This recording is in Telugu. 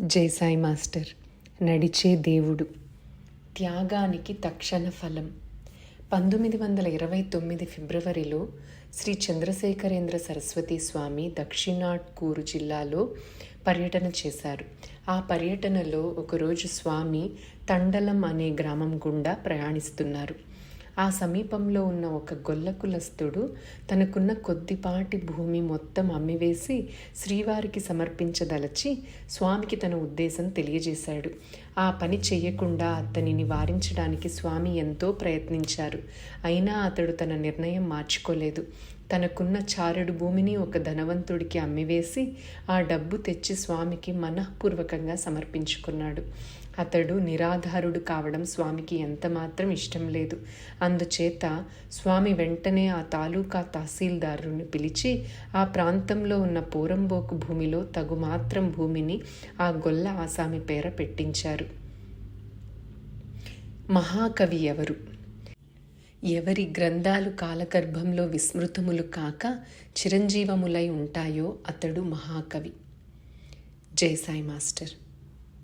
జై సాయి మాస్టర్ నడిచే దేవుడు. త్యాగానికి తక్షణ ఫలం. పంతొమ్మిది వందల ఇరవై తొమ్మిది ఫిబ్రవరిలో శ్రీ చంద్రశేఖరేంద్ర సరస్వతి స్వామి దక్షిణాట్కూరు జిల్లాలో పర్యటన చేశారు. ఆ పర్యటనలో ఒకరోజు స్వామి తండలం అనే గ్రామం గుండా ప్రయాణిస్తున్నారు. ఆ సమీపంలో ఉన్న ఒక గొల్ల కులస్థుడు తనకున్న కొద్దిపాటి భూమి మొత్తం అమ్మివేసి శ్రీవారికి సమర్పించదలచి స్వామికి తన ఉద్దేశం తెలియజేశాడు. ఆ పని చేయకుండా అతనిని వారించడానికి స్వామి ఎంతో ప్రయత్నించారు. అయినా అతడు తన నిర్ణయం మార్చుకోలేదు. తనకున్న చారుడు భూమిని ఒక ధనవంతుడికి అమ్మివేసి ఆ డబ్బు తెచ్చి స్వామికి మనఃపూర్వకంగా సమర్పించుకున్నాడు. అతడు నిరాధారుడు కావడం స్వామికి ఎంతమాత్రం ఇష్టం లేదు. అందుచేత స్వామి వెంటనే ఆ తాలూకా తహసీల్దారుని పిలిచి ఆ ప్రాంతంలో ఉన్న పూరంబోకు భూమిలో తగు మాత్రం భూమిని ఆ గొల్ల ఆసామి పేర పెట్టించారు. మహాకవి ఎవరు? ఎవరి గ్రంథాలు కాలగర్భంలో విస్మృతములు కాక చిరంజీవములై ఉంటాయో అతడు మహాకవి. జై సాయి మాస్టర్.